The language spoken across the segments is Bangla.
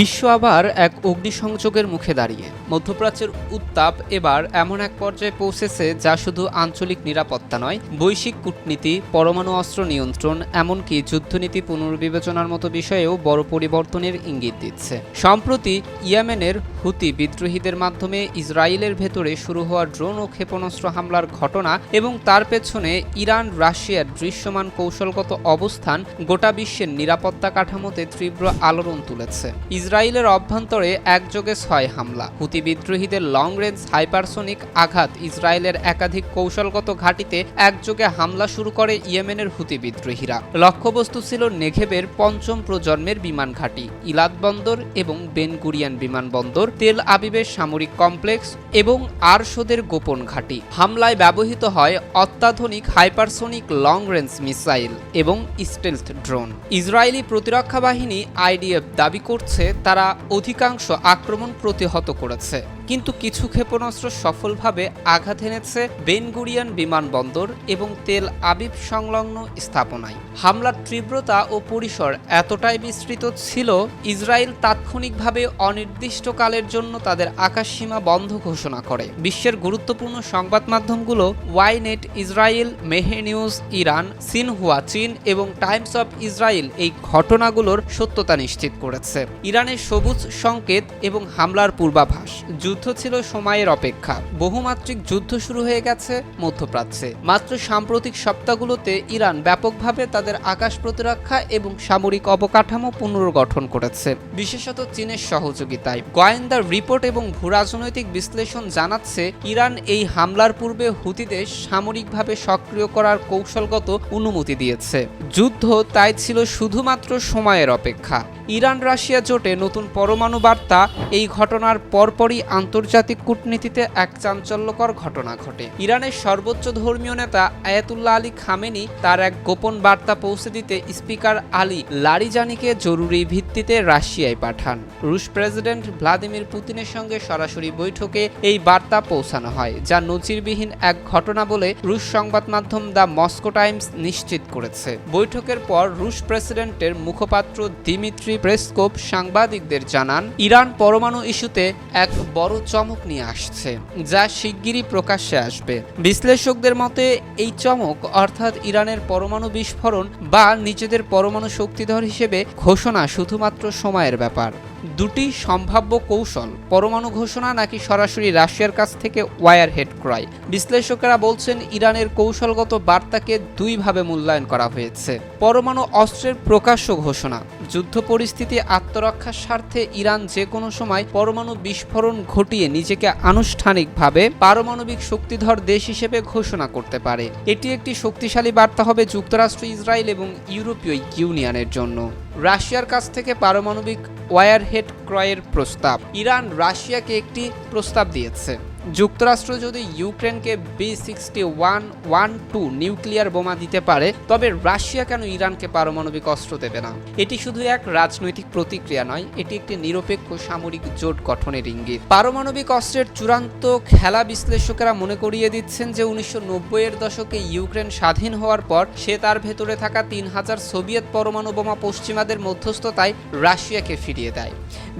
বিশ্ব আবার এক অগ্নিসংযোগের মুখে দাঁড়িয়ে। মধ্যপ্রাচ্যের উত্তাপ এবার এমন এক পর্যায়ে পৌঁছেছে যা শুধু আঞ্চলিক নিরাপত্তা নয়, বৈশ্বিক কূটনীতি, পরমাণু অস্ত্র নিয়ন্ত্রণ, এমনকি যুদ্ধনীতি পুনর্বিবেচনার মতো বিষয়েও বড় পরিবর্তনের ইঙ্গিত দিচ্ছে। সম্প্রতি ইয়েমেনের হুতি বিদ্রোহীদের মাধ্যমে ইসরায়েলের ভেতরে শুরু হওয়া ড্রোন ও ক্ষেপণাস্ত্র হামলার ঘটনা এবং তার পেছনে ইরান, রাশিয়ার দৃশ্যমান কৌশলগত অবস্থান গোটা বিশ্বের নিরাপত্তা কাঠামোতে তীব্র আলোড়ন তুলেছে। ইসরায়েলের অভ্যন্তরে একযোগে ছয় হামলা। হুতি বিদ্রোহীদের লং রেঞ্জ হাইপারসোনিক আঘাত ইসরায়েলের একাধিক কৌশলগত ঘাঁটিতে একযোগে হামলা শুরু করে ইয়েমেনের হুতি বিদ্রোহীরা। লক্ষ্যবস্তু ছিল নেঘেবের পঞ্চম প্রজন্মের বিমান ঘাঁটি, ইলাদ বন্দর এবং বেনগুরিয়ান বিমানবন্দর তেল আবিবের সামরিক কমপ্লেক্স এবং আরশোদের গোপন ঘাঁটি। হামলায় ব্যবহৃত হয় অত্যাধুনিক হাইপারসোনিক লং রেঞ্জ মিসাইল এবং স্টেলথ ড্রোন ইসরায়েলি প্রতিরক্ষা বাহিনী আইডিএফ দাবি করছে তারা অধিকাংশ আক্রমণ প্রতিহত করেছে। কিন্তু কিছু ক্ষেপণাস্ত্র সফলভাবে আঘাত এনেছে বেনগুরিয়ান বিমানবন্দর এবং তেল আবিব সংলগ্ন স্থাপনায়। হামলার তীব্রতা ও পরিসর এতটাই বিস্তৃত ছিল, ইসরায়েল তাৎক্ষণিকভাবে অনির্দিষ্টকালের জন্য তাদের আকাশসীমা বন্ধ ঘোষণা করে। বিশ্বের গুরুত্বপূর্ণ সংবাদ মাধ্যমগুলো Ynet Israel Mehr news, Iran, Xinhua, চীন এবং টাইমস অফ ইসরায়েল এই ঘটনাগুলোর সত্যতা নিশ্চিত করেছে। ইরানের সবুজ সংকেত এবং হামলার পূর্বাভাস। যুদ্ধ ছিল সময়ের অপেক্ষা। বহুমাত্রিক যুদ্ধ শুরু হয়ে গেছে মধ্যপ্রাচ্যে। মাত্র সাম্প্রতিক সপ্তাহগুলোতে ইরান ব্যাপকভাবে তাদের আকাশ প্রতিরক্ষা এবং সামরিক অবকাঠামো পুনর্গঠন করেছে। বিশেষত চীনের সহযোগিতায়। গোয়েন্দা রিপোর্ট এবং ভূরাজনৈতিক বিশ্লেষণ জানাচ্ছে, ইরান এই হামলার পূর্বে হুতিদের সামরিকভাবে সক্রিয় করার কৌশলগত অনুমতি দিয়েছে। যুদ্ধ তাই ছিল শুধুমাত্র সময়ের অপেক্ষা। ইরান রাশিয়া জোটে নতুন পরমাণু বার্তা, এই ঘটনার পরপরই আন্তর্জাতিক কূটনীতিতে এক চাঞ্চল্যকর ঘটনা ঘটে। ইরানের সর্বোচ্চ ধর্মীয় নেতা আয়াতুল্লাহ আলী খামেনি তার এক গোপন বার্তা পৌঁছে দিতে স্পিকার আলী লারিজানিকে জরুরি ভিত্তিতে রাশিয়ায় পাঠান। রুশ প্রেসিডেন্ট ভ্লাদিমির পুতিনের সঙ্গে সরাসরি বৈঠকে এই বার্তা পৌঁছানো হয়, যা নজিরবিহীন এক ঘটনা বলে রুশ সংবাদ মাধ্যম দ্য মস্কো টাইমস নিশ্চিত করেছে। বৈঠকের পর রুশ প্রেসিডেন্টের মুখপাত্র দিমিত্রি প্রেসকোপ সাংবাদিকদের জানান, ইরান পরমাণু ইস্যুতে এক বড় চমক নিয়ে আসছে, যা শিগগিরই প্রকাশ্যে আসবে। বিশ্লেষকদের মতে, এই চমক অর্থাৎ ইরানের পরমাণু বিস্ফোরণ বা নিজেদের পরমাণু শক্তিধর হিসেবে ঘোষণা শুধুমাত্র সময়ের ব্যাপার। দুটি সম্ভাব্য কৌশল, পরমাণু ঘোষণা নাকি সরাসরি রাশিয়ার কাছ থেকে ওয়ার হেড ক্রয়। বিশ্লেষকেরা বলছেন, ইরানের কৌশলগত বার্তাকে দুইভাবে মূল্যায়ন করা হয়েছে। পরমাণু অস্ত্রের প্রকাশ্য ঘোষণা, যুদ্ধ পরিস্থিতি আত্মরক্ষার স্বার্থে ইরান যে কোনো সময় পরমাণু বিস্ফোরণ ঘটিয়ে নিজেকে আনুষ্ঠানিকভাবে পারমাণবিক শক্তিধর দেশ হিসেবে ঘোষণা করতে পারে। এটি একটি শক্তিশালী বার্তা হবে যুক্তরাষ্ট্র, ইসরায়েল এবং ইউরোপীয় ইউনিয়নের জন্য। রাশিয়ার কাছ থেকে পারমাণবিক ওয়ারহেড ক্রয়ের প্রস্তাব। ইরান রাশিয়াকে একটি প্রস্তাব দিয়েছে। যুক্তরাষ্ট্র যদি ইউক্রেনকে B sixty one one two nuclear বোমা দিতে পারে, তবে রাশিয়া কেন ইরানকে পারমাণবিক অস্ত্র দেবে না? এটি শুধু এক রাজনৈতিক প্রতিক্রিয়া নয়, এটি একটি নিরপেক্ষ সামরিক জোট গঠনের ইঙ্গিত। পারমাণবিক অস্ত্রের চূড়ান্ত খেলা বিশ্লেষকেরা মনে করিয়ে দিচ্ছেন যে উনিশশো এর দশকে ইউক্রেন স্বাধীন হওয়ার পর সে তার ভেতরে থাকা তিন হাজার সোভিয়েত পরমাণু বোমা পশ্চিমাদের মধ্যস্থতায় রাশিয়াকে ফিরিয়ে দেয়।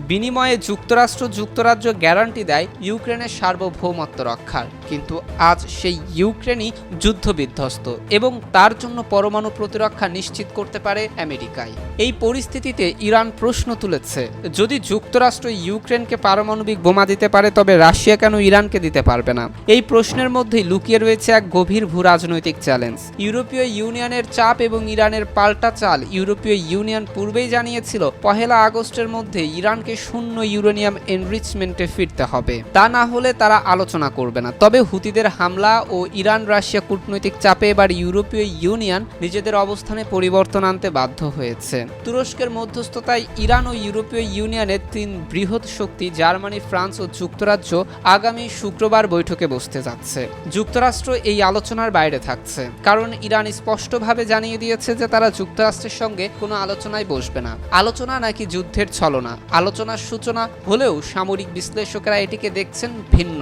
বিনিময়ে যুক্তরাষ্ট্র যুক্তরাজ্য গ্যারান্টি দেয় ইউক্রেনের সার্বভৌমত্ব রক্ষার। কিন্তু আজ সেই ইউক্রেনই যুদ্ধ বিধ্বস্ত এবং তার জন্য পরমাণু প্রতিরক্ষা নিশ্চিত করতে পারে আমেরিকায় এই পরিস্থিতিতে ইরান প্রশ্ন তুলেছে, যদি যুক্তরাষ্ট্র ইউক্রেনকে পারমাণবিক বোমা দিতে পারে, তবে রাশিয়া কেন ইরানকে দিতে পারবে না? এই প্রশ্নের মধ্যেই লুকিয়ে রয়েছে এক গভীর ভূ রাজনৈতিক চ্যালেঞ্জ। ইউরোপীয় ইউনিয়নের চাপ এবং ইরানের পাল্টা চাল ইউরোপীয় ইউনিয়ন পূর্বেই জানিয়েছিল, পহেলা আগস্টের মধ্যে ইরানকে শূন্য ইউরেনিয়াম এনরিচমেন্টে ফিরতে হবে। তা না হলে তারা আলোচনা করবে না। তবে হুতিদের হামলা ও ইরান রাশিয়া কূটনৈতিক চাপে এবার ইউরোপীয় ইউনিয়ন নিজেদের অবস্থানে পরিবর্তন আনতে বাধ্য হয়েছে। তুরস্কের মধ্যস্থতায় ইরান ও ইউরোপীয় ইউনিয়নের তিন বৃহৎ শক্তি জার্মানি, ফ্রান্স ও যুক্তরাজ্য আগামী শুক্রবার বৈঠকে বসতে যাচ্ছে। যুক্তরাষ্ট্র এই আলোচনার বাইরে থাকছে। কারণ ইরান স্পষ্টভাবে জানিয়ে দিয়েছে যে তারা যুক্তরাষ্ট্রের সঙ্গে কোনো আলোচনায় বসবে না। আলোচনা নাকি যুদ্ধের ছলনা? আলোচনার সূচনা হলেও সামরিক বিশ্লেষকেরা এটিকে দেখছেন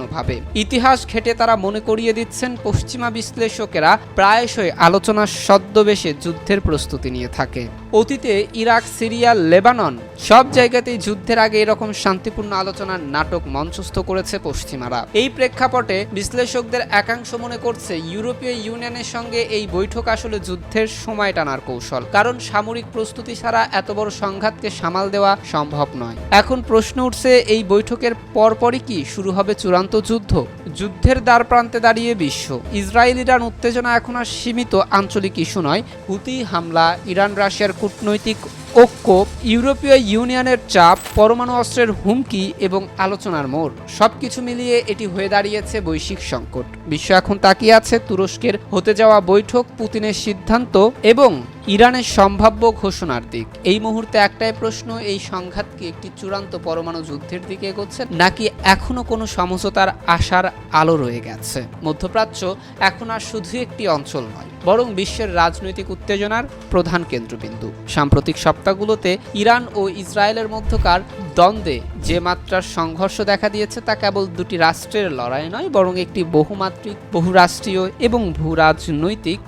ভিন্নভাবে ইতিহাস ঘেটে তারা মনে করিয়ে দিচ্ছেন পশ্চিমা বিশ্লেষকেরা প্রায়শই আলোচনার সদ্যবেশে যুদ্ধের প্রস্তুতি নিয়ে থাকে। অতীতে ইরাক, সিরিয়া, লেবানন সব জায়গাতেই যুদ্ধের আগে এরকম শান্তিপূর্ণ আলোচনার নাটক মঞ্চস্থ করেছে পশ্চিমারা। এই প্রেক্ষাপটে বিশ্লেষকদের একাংশ মনে করছে ইউরোপীয় ইউনিয়নের সঙ্গে এই বৈঠক আসলে যুদ্ধের সময় টানার কৌশল, কারণ সামরিক প্রস্তুতি ছাড়া এত বড় সংঘাতকে সামাল দেওয়া সম্ভব নয়। এখন প্রশ্ন উঠছে, এই বৈঠকের পরপরই কি শুরু হবে চূড়ান্ত যুদ্ধ? যুদ্ধের দ্বার প্রান্তে দাঁড়িয়ে বিশ্ব। ইসরায়েল ইরান উত্তেজনা এখন আর সীমিত, আঞ্চলিক ইস্যু নয়। হুতি হামলা ইরান রাশিয়ার কূটনৈতিক ঐক্য, ইউরোপীয় ইউনিয়নের চাপ, পরমাণু অস্ত্রের হুমকি এবং আলোচনার মোড়। সবকিছু মিলিয়ে এটি হয়ে দাঁড়িয়েছে বৈশ্বিক সংকট। বিশ্ব এখন তাকিয়ে আছে তুরস্কের হতে যাওয়া বৈঠক, পুতিনের সিদ্ধান্ত এবং ইরানের সম্ভাব্য ঘোষণার দিক। এই মুহূর্তে একটাই প্রশ্ন, এই সংঘাত কি একটি চূড়ান্ত পরমাণু যুদ্ধের দিকে এগোচ্ছে, নাকি এখনও কোনো সমঝোতার আশার আলো রয়ে গেছে? মধ্যপ্রাচ্য এখন আর শুধু একটি অঞ্চল নয়, বরং বিশ্বের রাজনৈতিক উত্তেজনার প্রধান কেন্দ্রবিন্দু। সাম্প্রতিক সপ্তাহগুলোতে ইরান ও ইসরায়েলের মধ্যকার দ্বন্দ্বে যে মাত্রার সংঘর্ষ দেখা দিয়েছে তা কেবল দুটি রাষ্ট্রের লড়াই নয়, বরং একটি বহুমাত্রিক, বহুরাষ্ট্রীয় এবং ভূরাজনৈতিক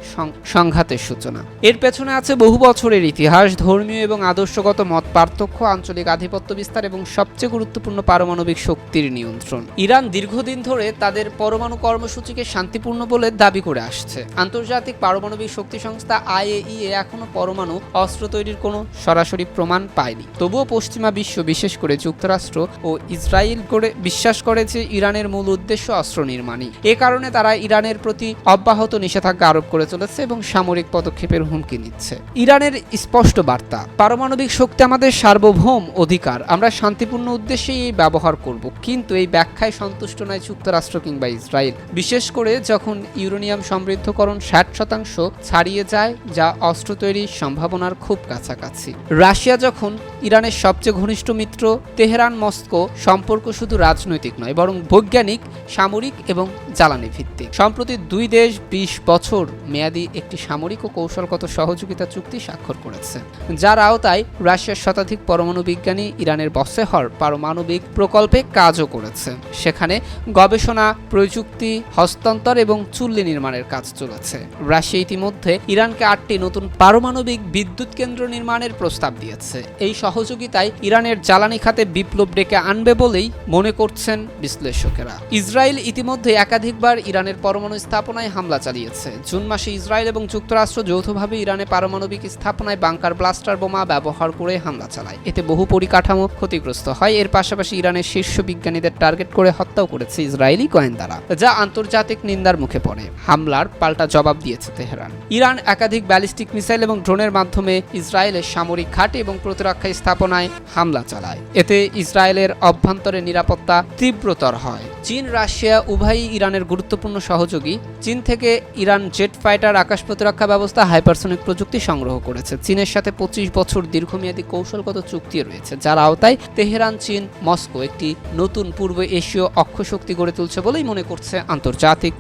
সংঘাতের সূচনা। এর পেছনে আছে বহু বছরের ইতিহাস, ধর্মীয় এবং আদর্শগত মত পার্থক্য, আঞ্চলিক আধিপত্য বিস্তার এবং সবচেয়ে গুরুত্বপূর্ণ পারমাণবিক শক্তির নিয়ন্ত্রণ। ইরান দীর্ঘদিন ধরে তাদের পরমাণু কর্মসূচিকে শান্তিপূর্ণ বলে দাবি করে আসছে। আন্তর্জাতিক পারমাণবিক শক্তি সংস্থা আইএইএ এখনও পরমাণু অস্ত্র তৈরির কোনো সরাসরি প্রমাণ পায়নি। তবুও পশ্চিমা বিশ্ব, বিশেষ করে যুক্তরাষ্ট্র ও ইসরায়েল করে বিশ্বাস করে যে ইরানের মূল উদ্দেশ্য অস্ত্র নির্মাণই। এ কারণে তারা ইরানের প্রতি অব্যাহত নিষেধাজ্ঞা আরোপ করে চলেছে এবং সামরিক পদক্ষেপের হুমকি নিচ্ছে ইরানের স্পষ্ট বার্তা, পারমাণবিক শক্তি আমাদের সার্বভৌম অধিকার, আমরা শান্তিপূর্ণ উদ্দেশ্যেই এই ব্যবহার করব। কিন্তু এই ব্যাখ্যায় সন্তুষ্ট নয় যুক্তরাষ্ট্র কিংবা ইসরায়েল। বিশেষ করে যখন ইউরেনিয়াম সমৃদ্ধকরণ ষাট শতাংশ ছাড়িয়ে যায়, যা অস্ত্র তৈরির সম্ভাবনার খুব কাছাকাছি। রাশিয়া যখন ইরানের সবচেয়ে ঘনিষ্ঠ মিত্র তেহরান মস্কো সম্পর্ক শুধু রাজনৈতিক নয়, বরং বৈজ্ঞানিক, সামরিক এবং জ্বালানি ভিত্তিক। সম্প্রতি দুই দেশ বিশ বছর মেয়াদী একটি সামরিক ও কৌশলগত সহযোগিতা চুক্তি স্বাক্ষর করেছে, যার আওতায় রাশিয়ার শতাধিক পরমাণু বিজ্ঞানী ইরানের বসেহর পারমাণবিক প্রকল্পে কাজও করেছে। সেখানে গবেষণা, প্রযুক্তি, হস্তান্তর এবং চুল্লি নির্মাণের কাজ চলেছে। রাশিয়া ইতিমধ্যে ইরানকে আটটি নতুন পারমাণবিক বিদ্যুৎ কেন্দ্র নির্মাণের প্রস্তাব দিয়েছে। এই সহযোগিতায় ইরানের জ্বালানি খাতে বিপ্লব ডেকে আনবে বলেই মনে করছেন বিশ্লেষকেরা। ইসরায়েল ইতিমধ্যে একাধিকবার ইরানের পরমাণু স্থাপনায় হামলা চালিয়েছে। জুন মাসে ইসরায়েল এবং যুক্তরাষ্ট্র যৌথভাবে ইরানে পারমাণবিক স্থাপনায় বাংকার ব্লাস্টার বোমা ব্যবহার করে হামলা চালায়। এতে বহু পরিকাঠামো ক্ষতিগ্রস্ত হয়। এর পাশাপাশি ইরানের শীর্ষ বিজ্ঞানীদের টার্গেট করে হত্যাও করেছে ইসরায়েলি গোয়েন্দারা, যা আন্তর্জাতিক নিন্দার মুখে পড়ে। হামলার পাল্টা জবাব দিয়েছে তেহরান। ইরান একাধিক ব্যালিস্টিক মিসাইল এবং ড্রোনের মাধ্যমে ইসরায়েলের সামরিক ঘাট এবং প্রতিরক্ষা স্থাপনায় হামলা চালায়। এতে ইসরায়েলের অভ্যন্তরে নিরাপত্তা তীব্রতর হয়। চীন, রাশিয়া উভয়ই ইরানের গুরুত্বপূর্ণ সহযোগী। চীন থেকে ইরান জেট ফাইটার আকাশ প্রতিরক্ষা ব্যবস্থা, হাইপারসনিক প্রযুক্তি সংগ্রহ করেছে। চীনের সাথে পঁচিশ বছর দীর্ঘমেয়াদী কৌশলগত চুক্তি রয়েছে, যার আওতায় তেহরান, চীন, মস্কো একটি নতুন পূর্ব এশীয় অক্ষশক্তি গড়ে তুলছে বলেই মনে করছে আন্তর্জাতিক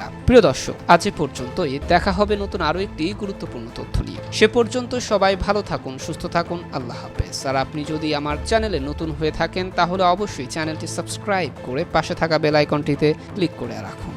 পর্যবেক্ষকেরা প্রিয় দর্শক, আজ এ পর্যন্তই। দেখা হবে নতুন আরও একটি গুরুত্বপূর্ণ তথ্য নিয়ে। সে পর্যন্ত সবাই ভালো থাকুন, সুস্থ থাকুন। আল্লাহ হাফেজ। আর আপনি যদি আমার চ্যানেলে নতুন হয়ে থাকেন, তাহলে অবশ্যই চ্যানেলটি সাবস্ক্রাইব করে পাশে থাকা বেল আইকনটিতে ক্লিক করে রাখুন।